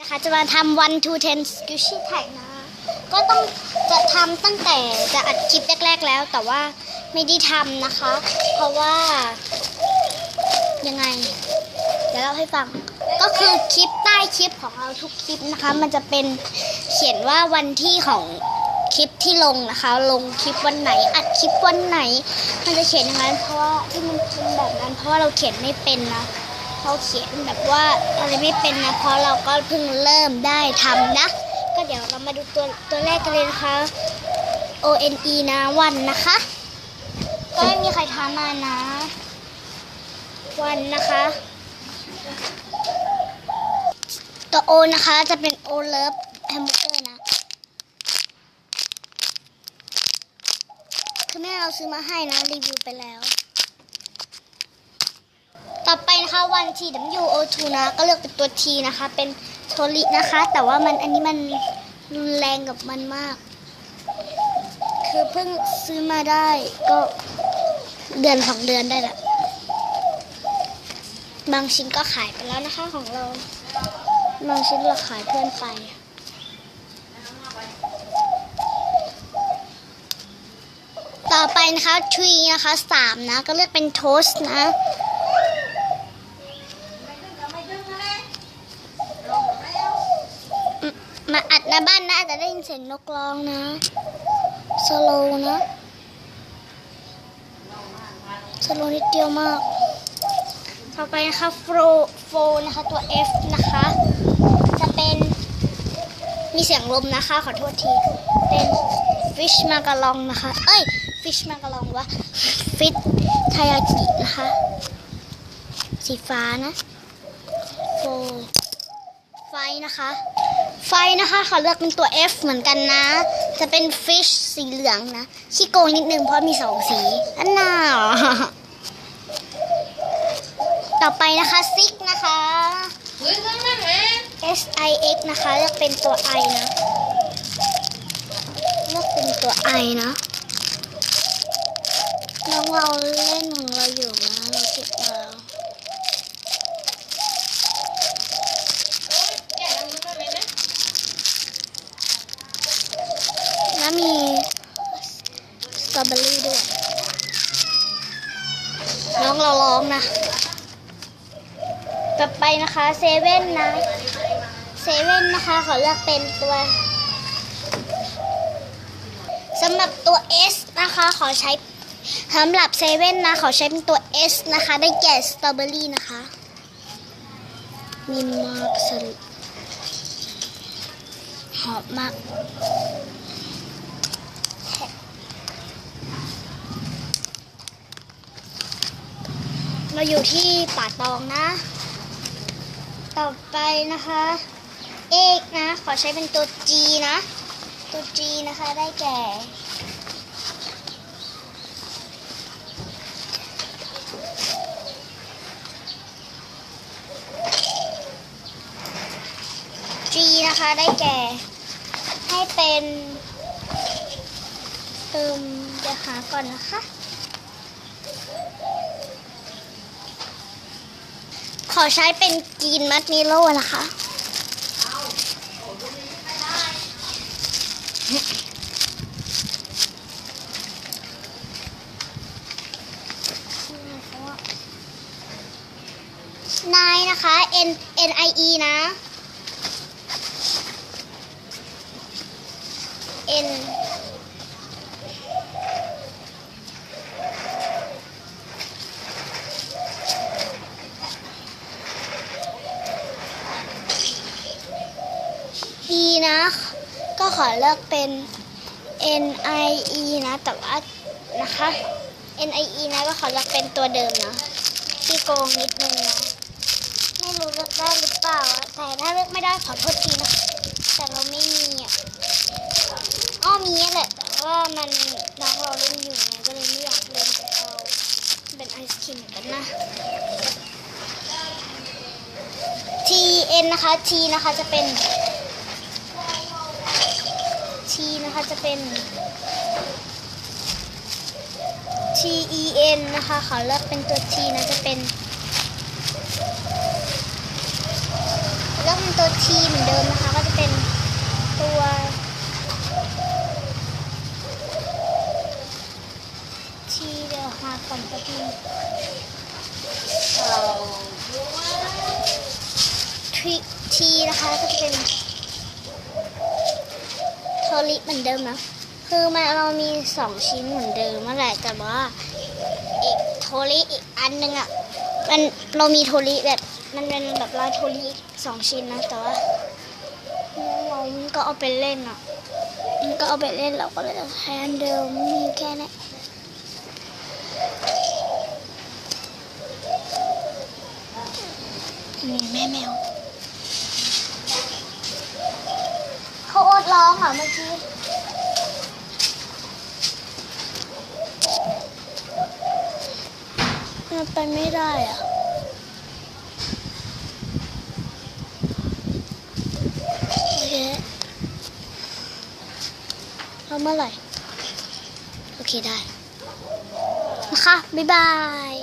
นะคะจะมาทำ one to ten squishy tag นะก็ต้องจะทำตั้งแต่จะอัดคลิปแรก ๆ แล้ว แต่ว่าไม่ได้ทำนะคะ เพราะว่า ยังไง เดี๋ยวเล่าให้ฟัง ก็คือคลิปใต้คลิปของเราทุกคลิปนะคะ มันจะเป็นเขียนว่าวันที่ของคลิปที่ลงนะคะ ลงคลิปวันไหน อัดคลิปวันไหน มันจะเขียนอย่างนั้นเพราะว่าที่มันเป็นแบบนั้น เพราะว่าเราเขียนไม่เป็นนะ เราเขียนแบบว่าอะไรไม่เป็นนะเพราะเราก็เพิ่งเริ่มได้ทำนะ ก็เดี๋ยวเรามาดูตัวตัวแรกกันเลยนะคะ O N E นะวันนะคะ ก็ไม่มีใครทำมานะ วันนะคะ ตัว O นะคะจะเป็น O Love Hamburger นะ คือแม่เราซื้อมาให้นะ รีวิวไปแล้ว ต่อไปนะคะวัน T W O 2 นะก็เลือกเป็นตัว T นะคะ เป็นโทรินะคะ แต่ว่ามันอันนี้มันรุนแรงกับมันมาก คือเพิ่งซื้อมาได้ก็เดือนสองเดือนได้ละบางชิ้นก็ขายไปแล้วนะคะของเรา บางชิ้นเราขายเพื่อนไปต่อไปนะคะทรีนะคะสามนะ ก็เลือกเป็นโทสนะ อน้านนะอาจะได้ยินเสียงนกร้องนะสโลว์นะสโลว์นิดเดียวมาก ต่อไปนะคะโฟโฟนะคะตัว F นะคะ จะเป็นมีเสียงลมนะคะ ขอโทษที เป็น fish มากะลองนะคะ เอ้ย fish มากะลองวะ fish ทายากินะคะ สีฟ้านะโฟไฟนะคะ ไฟนะคะขอเลือกเป็นตัว F เหมือนกันนะ จะเป็น fish สีเหลืองนะขี้โกงนิดนึงเพราะมีสองสีอันน่าต่อไปนะคะ six นะคะ S I X นะคะเลือกเป็นตัว I นะเลือกเป็นตัว I นะน้องเราเล่นของเราอยู่นะ เราเก็บมาแล้ว แล้วมีสต รอเบอรี่ด้วย น้องเราร้องนะ ต่อไปนะคะเซเว่นนะเซเว่นนะคะขอเลือกเป็นตัวสำหรับตัว S นะคะขอใช้สำหรับเซเว่นนะขอใช้เป็นตัว S นะคะ ได้แก่สตรอเบอรี่นะคะมีมากสลิหอมมาก เราอยู่ที่ป่าตองนะ ต่อไปนะคะ เอกนะ ขอใช้เป็นตัว G นะ ตัว G นะคะได้แก่ G นะคะได้แก่ ให้เป็นเติมเดี๋ยวหาก่อนนะคะ อใช้เป็นกีนมัดมิโลนะคะ นายนะคะ N N I E นะ N E นะ ก็ขอเลือกเป็น N I E นะแต่ว่านะคะ N I E นะก็ขอเลือกเป็นตัวเดิมนะที่โกงนิดนึงนะไม่รู้เลือกได้หรือเปล่า แต่ถ้าเลือกไม่ได้ขอโทษทีนะแต่เราไม่มีอะอ้อมีแหละแต่ว่ามันน้องเราเล่นอยู่ไงก็เลยไม่อยากเล่นกับเขาเป็นไอศครีมกันนะ T N นะคะ T นะคะจะเป็น นะคะจะเป็น T E N นะคะขอเลือกเป็นตัว T นะจะเป็นเลือกเป็นตัว T เหมือนเดิมนะคะก็จะเป็นตัว T เดี๋ยวหก่อนแป๊บนึ T นะคะก็จะเป็น โทริเหมือนเดิมนะคือมันเรามีสองชิ้นเหมือนเดิมนั่นแหละแต่ว่าอีกโทริอีกอันหนึงอะมันเรามีโทริแบบมันเป็นแบบลายโทริอีกสองชิ้นนะแต่ว่าเราก็เอาไปเล่นอะมันก็เอาไปเล่นเราก็เลยแทนเดิมมีแค่นี้นี่แม่แมวเขาอด ร้องเหรอเมื่อกี้มันไปไม่ได้อะโอเคแล้วเมื่อไหร่ โอเคได้ นะคะ บ๊ายบาย